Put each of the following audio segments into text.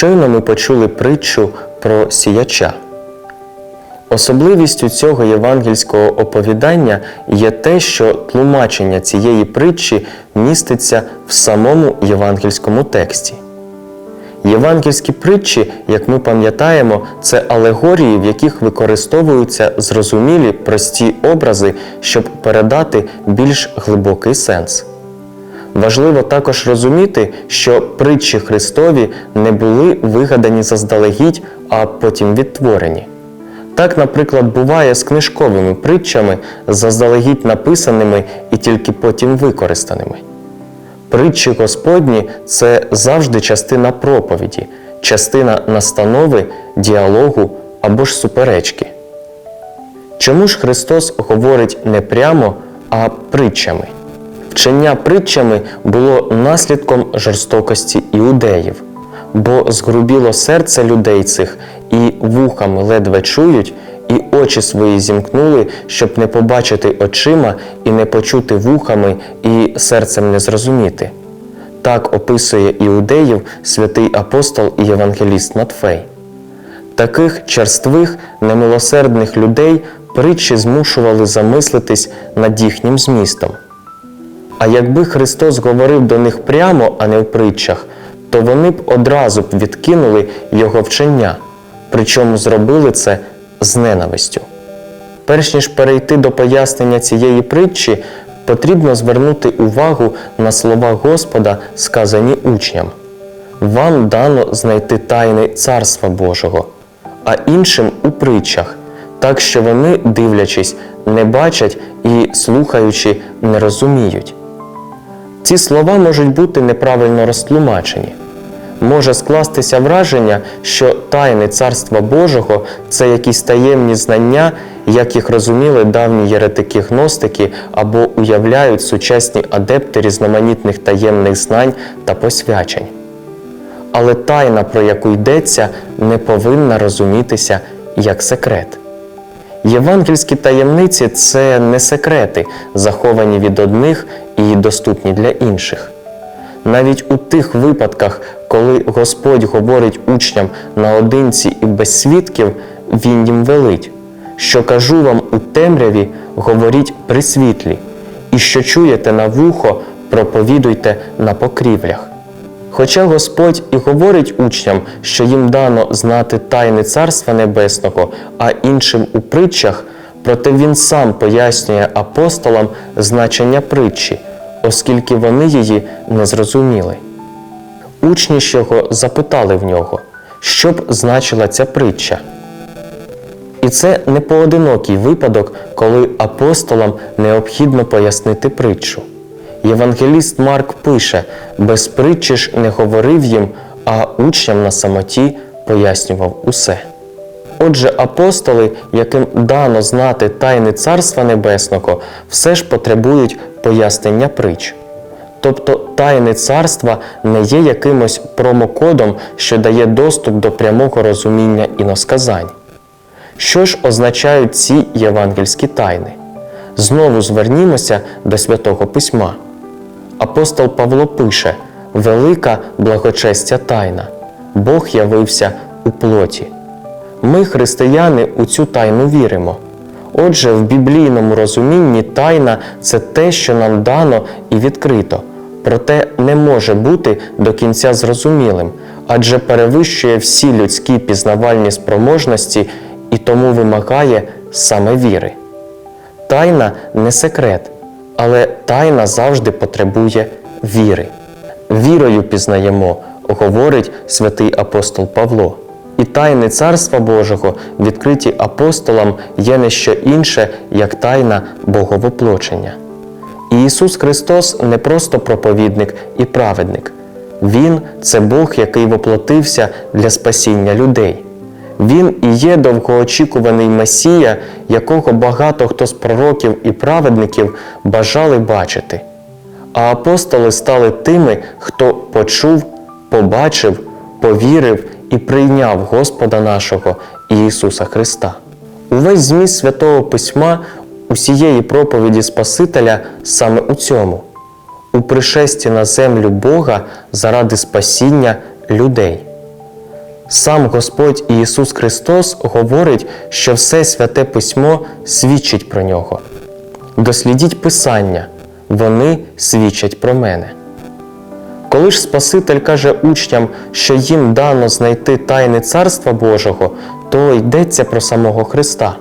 Щойно ми почули притчу про сіяча. Особливістю цього євангельського оповідання є те, що тлумачення цієї притчі міститься в самому євангельському тексті. Євангельські притчі, як ми пам'ятаємо, це алегорії, в яких використовуються зрозумілі прості образи, щоб передати більш глибокий сенс. Важливо також розуміти, що притчі Христові не були вигадані заздалегідь, а потім відтворені. Так, наприклад, буває з книжковими притчами, заздалегідь написаними і тільки потім використаними. Притчі Господні це завжди частина проповіді, частина настанови, діалогу або ж суперечки. Чому ж Христос говорить не прямо, а притчами? Вчення притчами було наслідком жорстокості іудеїв, бо згрубіло серце людей цих, і вухами ледве чують, і очі свої зімкнули, щоб не побачити очима і не почути вухами, і серцем не зрозуміти. Так описує іудеїв святий апостол і євангеліст Матфей. Таких черствих, немилосердних людей притчі змушували замислитись над їхнім змістом. А якби Христос говорив до них прямо, а не в притчах, то вони б одразу б відкинули Його вчення, причому зробили це з ненавистю. Перш ніж перейти до пояснення цієї притчі, потрібно звернути увагу на слова Господа, сказані учням. Вам дано знайти тайни Царства Божого, а іншим у притчах, так що вони, дивлячись, не бачать і слухаючи, не розуміють. Ці слова можуть бути неправильно розтлумачені. Може скластися враження, що тайни Царства Божого це якісь таємні знання, як їх розуміли давні єретики-гностики або уявляють сучасні адепти різноманітних таємних знань та посвячень. Але тайна, про яку йдеться, не повинна розумітися як секрет. Євангельські таємниці це не секрети, заховані від одних і доступні для інших. Навіть у тих випадках, коли Господь говорить учням наодинці і без свідків, Він їм велить, що кажу вам у темряві, говоріть при світлі, і що чуєте на вухо, проповідуйте на покрівлях. Хоча Господь і говорить учням, що їм дано знати тайни Царства Небесного, а іншим у притчах, проте Він сам пояснює апостолам значення притчі, оскільки вони її не зрозуміли. Учні ж його запитали в нього, що б значила ця притча. І це не поодинокий випадок, коли апостолам необхідно пояснити притчу. Євангеліст Марк пише: без притчі ж не говорив їм, а учням на самоті пояснював усе. Отже, апостоли, яким дано знати тайни Царства Небесного, все ж потребують пояснення притч. Тобто тайни царства не є якимось промокодом, що дає доступ до прямого розуміння іносказань. Що ж означають ці євангельські тайни? Знову звернімося до Святого Письма. Апостол Павло пише: Велика благочестя тайна, Бог явився у плоті. Ми, християни, у цю тайну віримо. Отже, в біблійному розумінні тайна це те, що нам дано і відкрито, проте не може бути до кінця зрозумілим, адже перевищує всі людські пізнавальні спроможності і тому вимагає саме віри. Тайна не секрет, але тайна завжди потребує віри. Вірою пізнаємо, говорить святий апостол Павло. І тайни Царства Божого, відкриті апостолам, є не що інше, як тайна Боговоплочення. І Ісус Христос не просто проповідник і праведник. Він це Бог, який воплотився для спасіння людей. Він і є довгоочікуваний Месія, якого багато хто з пророків і праведників бажали бачити. А апостоли стали тими, хто почув, побачив, повірив і прийняв Господа нашого Ісуса Христа. Увесь зміст Святого Письма усієї проповіді Спасителя саме у цьому, у пришесті на землю Бога заради спасіння людей. Сам Господь Ісус Христос говорить, що все святе письмо свідчить про нього. Дослідіть Писання, вони свідчать про мене. Коли ж Спаситель каже учням, що їм дано знайти тайни Царства Божого, то йдеться про самого Христа.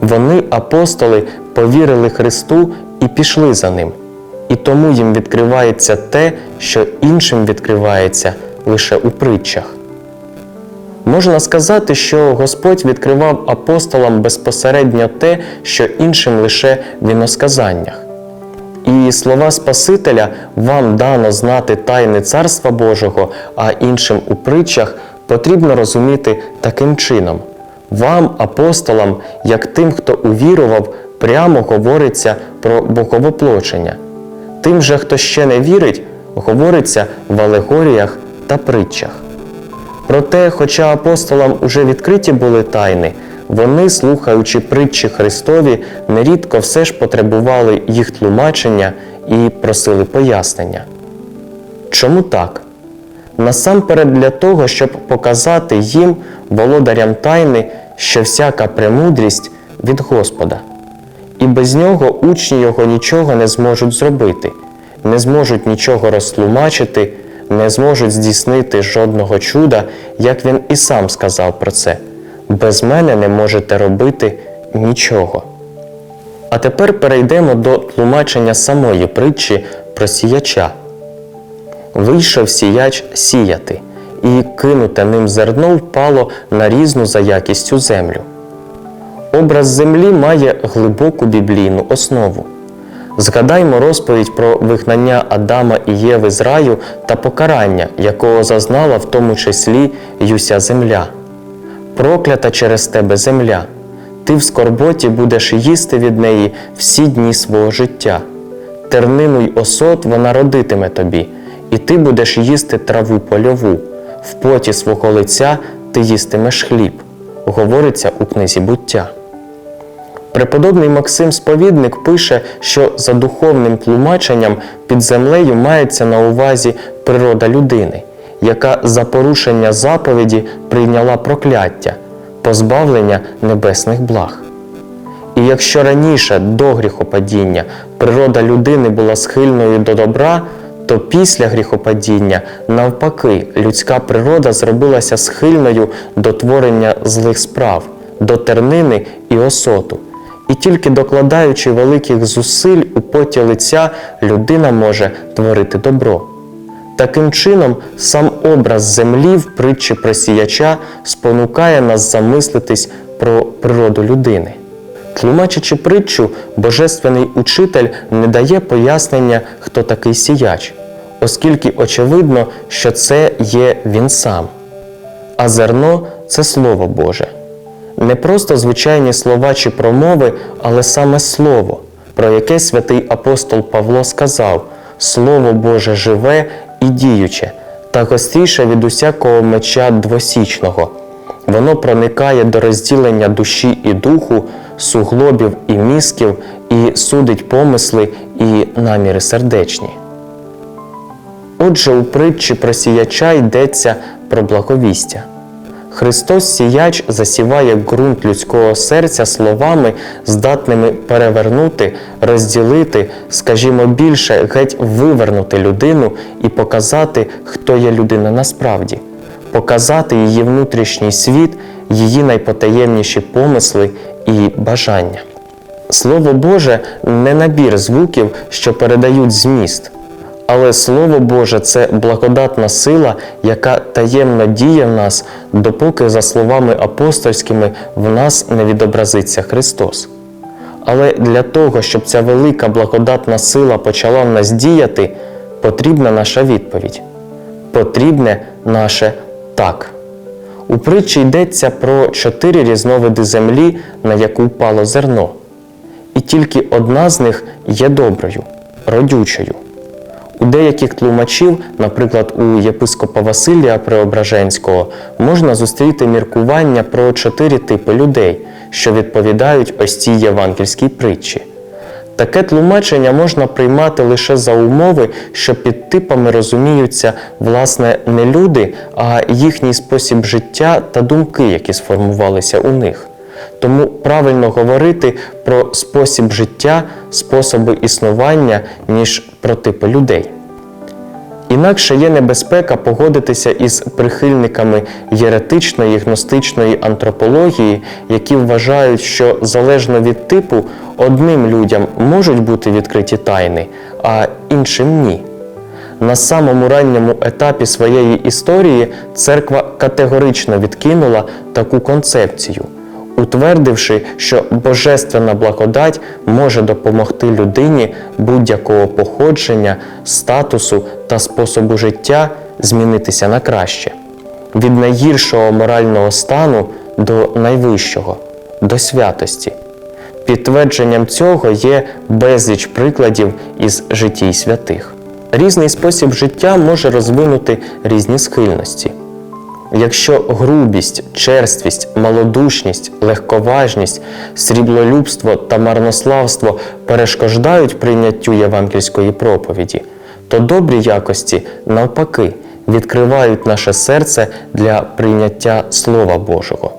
Вони, апостоли, повірили Христу і пішли за Ним, і тому їм відкривається те, що іншим відкривається лише у притчах. Можна сказати, що Господь відкривав апостолам безпосередньо те, що іншим лише в іносказаннях. І слова Спасителя вам дано знати тайни Царства Божого, а іншим у притчах потрібно розуміти таким чином. Вам, апостолам, як тим, хто увірував, прямо говориться про боговоплочення. Тим же, хто ще не вірить, говориться в алегоріях та притчах. Проте, хоча апостолам уже відкриті були тайни, вони, слухаючи притчі Христові, нерідко все ж потребували їх тлумачення і просили пояснення. Чому так? Насамперед для того, щоб показати їм, володарям тайни, що всяка премудрість від Господа. І без нього учні його нічого не зможуть зробити, не зможуть нічого розтлумачити, не зможуть здійснити жодного чуда, як він і сам сказав про це. Без мене не можете робити нічого. А тепер перейдемо до тлумачення самої притчі про сіяча. Вийшов сіяч сіяти, і кинуте ним зерно впало на різну за якістю землю. Образ землі має глибоку біблійну основу. Згадаймо розповідь про вигнання Адама і Єви з раю та покарання, якого зазнала в тому числі й уся земля. Проклята через тебе земля, ти в скорботі будеш їсти від неї всі дні свого життя. Тернину й осот вона родитиме тобі, і ти будеш їсти траву польову, в поті свого лиця ти їстимеш хліб, говориться у книзі буття. Преподобний Максим Сповідник пише, що за духовним тлумаченням під землею мається на увазі природа людини, яка за порушення заповіді прийняла прокляття, позбавлення небесних благ. І якщо раніше до гріхопадіння природа людини була схильною до добра, то після гріхопадіння, навпаки, людська природа зробилася схильною до творення злих справ, до тернини і осоту. І тільки докладаючи великих зусиль у поті лиця, людина може творити добро. Таким чином, сам образ землі в притчі про сіяча спонукає нас замислитись про природу людини. Тлумачачи притчу, божественний учитель не дає пояснення, хто такий сіяч, оскільки очевидно, що це є він сам. А зерно це Слово Боже. Не просто звичайні слова чи промови, але саме Слово, про яке святий апостол Павло сказав: Слово Боже живе і діюче, та гостріше від усякого меча двосічного. Воно проникає до розділення душі і духу, суглобів і мізків, і судить помисли і наміри сердечні. Отже, у притчі про сіяча йдеться про благовістя. Христос сіяч засіває ґрунт людського серця словами, здатними перевернути, розділити, скажімо більше, геть вивернути людину і показати, хто є людина насправді, показати її внутрішній світ, її найпотаємніші помисли і бажання. Слово Боже не набір звуків, що передають зміст. Але Слово Боже це благодатна сила, яка таємно діє в нас, допоки, за словами апостольськими, в нас не відобразиться Христос. Але для того, щоб ця велика благодатна сила почала в нас діяти, потрібна наша відповідь. Потрібне наше так. У притчі йдеться про чотири різновиди землі, на яку впало зерно. І тільки одна з них є доброю, родючою. У деяких тлумачів, наприклад, у єпископа Василія Преображенського, можна зустріти міркування про чотири типи людей, що відповідають ось цій євангельській притчі. Таке тлумачення можна приймати лише за умови, що під типами розуміються власне не люди, а їхній спосіб життя та думки, які сформувалися у них. Тому правильно говорити про спосіб життя, способи існування, ніж про типи людей. Інакше є небезпека погодитися із прихильниками єретичної гностичної антропології, які вважають, що залежно від типу одним людям можуть бути відкриті тайни, а іншим ні. На самому ранньому етапі своєї історії церква категорично відкинула таку концепцію, утвердивши, що божественна благодать може допомогти людині будь-якого походження, статусу та способу життя змінитися на краще, від найгіршого морального стану до найвищого, до святості. Підтвердженням цього є безліч прикладів із життій святих. Різний спосіб життя може розвинути різні схильності. Якщо грубість, черствість, малодушність, легковажність, сріблолюбство та марнославство перешкождають прийняттю євангельської проповіді, то добрі якості, навпаки, відкривають наше серце для прийняття Слова Божого.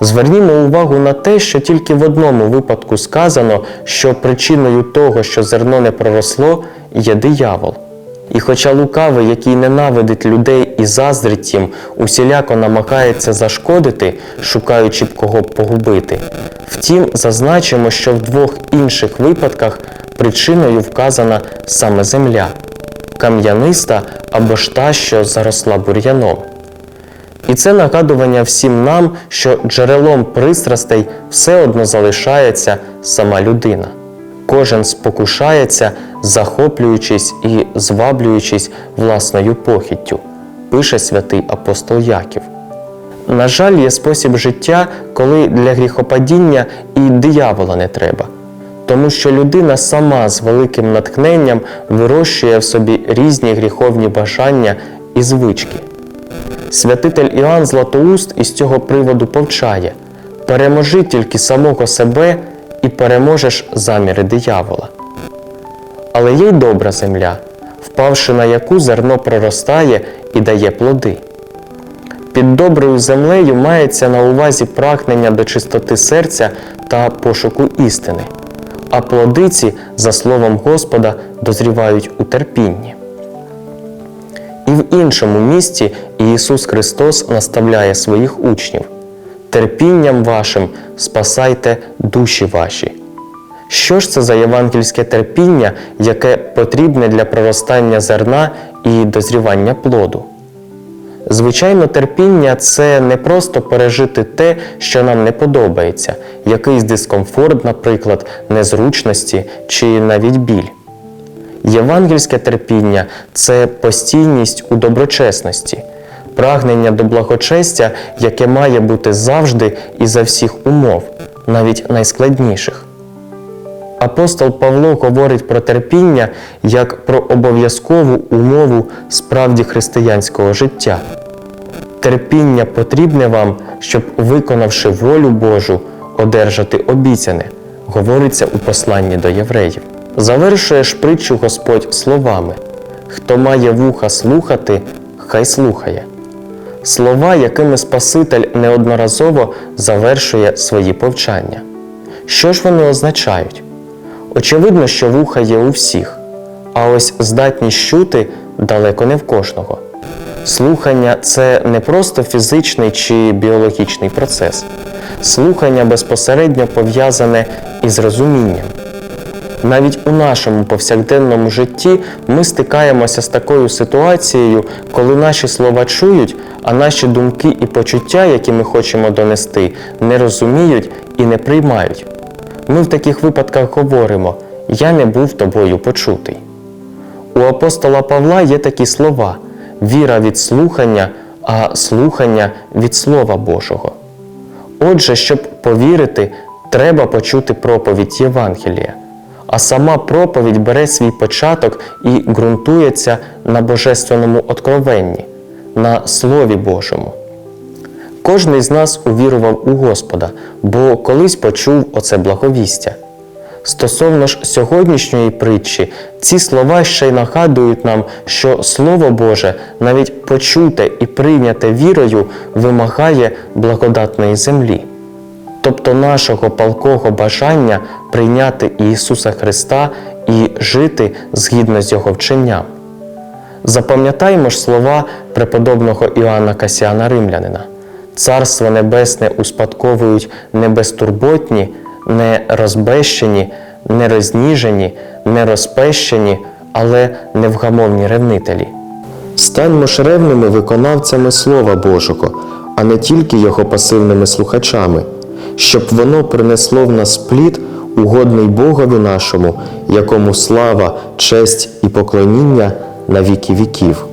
Звернімо увагу на те, що тільки в одному випадку сказано, що причиною того, що зерно не проросло, є диявол. І хоча лукавий, який ненавидить людей і заздрить їм, усіляко намагається зашкодити, шукаючи б кого погубити. Втім, зазначимо, що в двох інших випадках причиною вказана саме земля кам'яниста або ж та, що заросла бур'яном. І це нагадування всім нам, що джерелом пристрастей все одно залишається сама людина. Кожен спокушається, захоплюючись і зваблюючись власною похіттю, пише святий апостол Яків. На жаль, є спосіб життя, коли для гріхопадіння і диявола не треба, тому що людина сама з великим натхненням вирощує в собі різні гріховні бажання і звички. Святитель Іоанн Златоуст із цього приводу повчає переможи тільки самого себе і переможеш заміри диявола. Але є й добра земля, впавши на яку зерно проростає і дає плоди. Під доброю землею мається на увазі прагнення до чистоти серця та пошуку істини, а плодиці, за словом Господа, дозрівають у терпінні. І в іншому місці Ісус Христос наставляє своїх учнів терпінням вашим спасайте душі ваші. Що ж це за євангельське терпіння, яке потрібне для проростання зерна і дозрівання плоду? Звичайно, терпіння це не просто пережити те, що нам не подобається, якийсь дискомфорт, наприклад, незручності чи навіть біль. Євангельське терпіння це постійність у доброчесності, прагнення до благочестя, яке має бути завжди і за всіх умов, навіть найскладніших. Апостол Павло говорить про терпіння як про обов'язкову умову справді християнського життя. Терпіння потрібне вам, щоб, виконавши волю Божу, одержати обіцяне, говориться у посланні до євреїв. Завершує ж притчу Господь словами: Хто має вуха слухати, хай слухає. Слова, якими Спаситель неодноразово завершує свої повчання. Що ж вони означають? Очевидно, що вуха є у всіх, а ось здатність чути далеко не в кожного. Слухання це не просто фізичний чи біологічний процес. Слухання безпосередньо пов'язане із розумінням. Навіть у нашому повсякденному житті ми стикаємося з такою ситуацією, коли наші слова чують, а наші думки і почуття, які ми хочемо донести, не розуміють і не приймають. Ми в таких випадках говоримо: Я не був тобою почутий. У апостола Павла є такі слова: віра від слухання, а слухання від Слова Божого. Отже, щоб повірити, треба почути проповідь Євангелія. А сама проповідь бере свій початок і ґрунтується на божественному откровенні, на Слові Божому. Кожний з нас увірував у Господа, бо колись почув оце благовістя. Стосовно ж сьогоднішньої притчі, ці слова ще й нагадують нам, що Слово Боже, навіть почуте і прийняте вірою, вимагає благодатної землі, тобто нашого палкого бажання прийняти Ісуса Христа і жити згідно з Його вченням. Запам'ятаймо ж слова преподобного Іоанна Касіана Римлянина. Царство Небесне успадковують не безтурботні, не розбещені, не розніжені, не розпещені, але невгамовні ревнителі. Станьмо ж ревними виконавцями Слова Божого, а не тільки його пасивними слухачами, щоб воно принесло в нас плід, угодний Богові нашому, якому слава, честь і поклоніння na Vicky Vikivo.